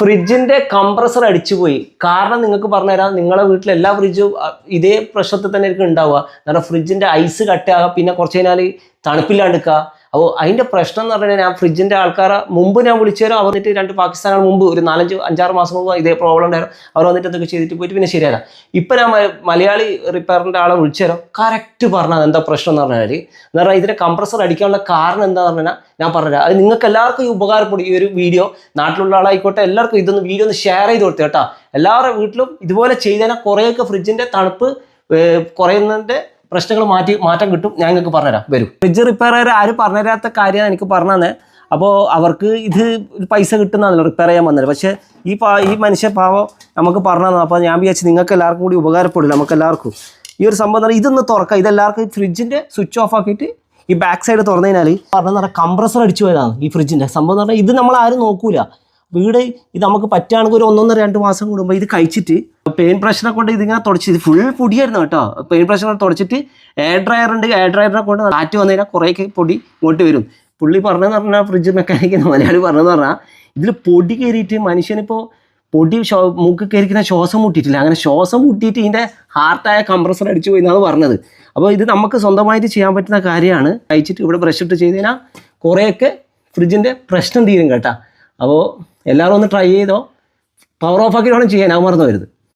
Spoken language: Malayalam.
ഫ്രിഡ്ജിന്റെ കംപ്രസർ അടിച്ചുപോയി കാരണം നിങ്ങൾക്ക് പറഞ്ഞുതരാം നിങ്ങളെ വീട്ടിൽ എല്ലാ ഫ്രിഡ്ജും ഇതേ പ്രശ്നത്തിൽ തന്നെ ആയിരിക്കും ഉണ്ടാവുക. കാരണം ഫ്രിഡ്ജിന്റെ ഐസ് കട്ടാകുക പിന്നെ കുറച്ച് കഴിഞ്ഞാൽ തണുപ്പില്ലാണ്ടിക്കുക അപ്പോൾ അതിന്റെ പ്രശ്നം എന്ന് പറഞ്ഞാൽ ഞാൻ ഫ്രിഡ്ജിന്റെ ആൾക്കാരെ മുമ്പ് ഞാൻ വിളിച്ചു തരാം അവർ വന്നിട്ട് രണ്ട് പാകിസ്ഥാനുകൾ മുമ്പ് ഒരു നാലഞ്ച് അഞ്ചാറ് മാസം മുമ്പ് ഇതേ പ്രോബ്ലം ഉണ്ടായിരുന്നു. അവർ വന്നിട്ട് എന്തൊക്കെ ചെയ്തിട്ട് പോയിട്ട് പിന്നെ ശരിയാക്കാം ഇപ്പം ഞാൻ മലയാളി റിപ്പയറിന്റെ ആളെ വിളിച്ചു തരാം കറക്റ്റ് പറഞ്ഞത് എന്താ പ്രശ്നം എന്ന് പറഞ്ഞാൽ എന്ന് പറഞ്ഞാൽ ഇതിന്റെ കംപ്രസർ അടിക്കാനുള്ള കാരണം എന്താണെന്ന് പറഞ്ഞാൽ ഞാൻ പറഞ്ഞുതരാം. അത് നിങ്ങൾക്ക് എല്ലാവർക്കും ഈ ഉപകാരപ്പെടും. ഈ ഒരു വീഡിയോ നാട്ടിലുള്ള ആളായിക്കോട്ടെ എല്ലാവർക്കും ഇതൊന്ന് വീഡിയോ ഒന്ന് ഷെയർ ചെയ്ത് കൊടുത്തു കേട്ടോ. എല്ലാവരുടെ വീട്ടിലും ഇതുപോലെ ചെയ്താൽ കുറേയൊക്കെ ഫ്രിഡ്ജിന്റെ തണുപ്പ് കുറയുന്നതിന്റെ പ്രശ്നങ്ങൾ മാറ്റി മാറ്റം കിട്ടും. ഞാൻ നിങ്ങൾക്ക് പറഞ്ഞുതരാം. വരും. ഫ്രിഡ്ജ് റിപ്പയർ ആരും പറഞ്ഞുതരാത്ത കാര്യമാണ് എനിക്ക് പറഞ്ഞു തന്നെ അപ്പോൾ അവർക്ക് ഇത് പൈസ കിട്ടുന്നതല്ലോ റിപ്പയർ ചെയ്യാൻ വന്നത്. പക്ഷേ ഈ പാ ഈ മനുഷ്യ പാവം നമുക്ക് പറഞ്ഞു തന്നു അപ്പോൾ ഞാൻ വിചാരിച്ചു നിങ്ങൾക്ക് എല്ലാവർക്കും കൂടി ഉപകാരപ്പെടില്ല നമുക്ക് എല്ലാവർക്കും. ഈ ഒരു സംഭവം പറഞ്ഞാൽ ഇതൊന്ന് തുറക്കാം. ഇതെല്ലാവർക്കും ഫ്രിഡ്ജിന്റെ സ്വിച്ച് ഓഫ് ആക്കിയിട്ട് ഈ ബാക്ക് സൈഡ് തുറന്നു കഴിഞ്ഞാൽ പറഞ്ഞു പറഞ്ഞാൽ കംപ്രസർ അടിച്ചു പോയതാണ് ഈ ഫ്രിഡ്ജിന്റെ സംഭവം എന്ന് പറഞ്ഞാൽ ഇത് നമ്മൾ ആരും നോക്കൂല. വീട് ഇത് നമുക്ക് പറ്റുകയാണെങ്കിൽ ഒരു ഒന്നൊന്നര രണ്ട് മാസം കൂടുമ്പോൾ ഇത് കഴിച്ചിട്ട് പെയിൻ പ്രഷറെ കൊണ്ട് ഇതിങ്ങനെ തുടച്ച് ഇത് ഫുൾ പൊടിയായിരുന്നു കേട്ടോ. പെയിൻ പ്രഷർ തുടച്ചിട്ട് എയർ ഡ്രയർ ഉണ്ട്. എയർ ഡ്രയറിനെ കൊണ്ട് കാറ്റ് വന്നു കഴിഞ്ഞാൽ കുറേയൊക്കെ പൊടി ഇങ്ങോട്ട് വരും. പുള്ളി പറഞ്ഞതെന്ന് പറഞ്ഞാൽ ഫ്രിഡ്ജ് മെക്കാനിക്ക് മലയാളി പറഞ്ഞതെന്ന് പറഞ്ഞാൽ ഇതിൽ പൊടി കയറിയിട്ട് മനുഷ്യനിപ്പോൾ പൊടി ശോ മൂക്ക് കയറിക്കുന്ന ശ്വാസം മുട്ടിയിട്ടില്ല. അങ്ങനെ ശ്വാസം മുട്ടിയിട്ട് ഇതിന്റെ ഹാർട്ടായ കംപ്രസർ അടിച്ചു പോയി എന്നാണ് പറഞ്ഞത്. അപ്പോൾ ഇത് നമുക്ക് സ്വന്തമായിട്ട് ചെയ്യാൻ പറ്റുന്ന കാര്യമാണ്. കഴിച്ചിട്ട് ഇവിടെ ബ്രഷ് ഇട്ട് ചെയ്ത് കഴിഞ്ഞാൽ കുറേയൊക്കെ ഫ്രിഡ്ജിന്റെ പ്രശ്നം തീരും കേട്ടോ. അപ്പോൾ എല്ലാവരും ഒന്ന് ട്രൈ ചെയ്തോ. പവർ ഓഫ് ആക്കി വേണം ചെയ്യാൻ. അത് മറന്നു വരുത്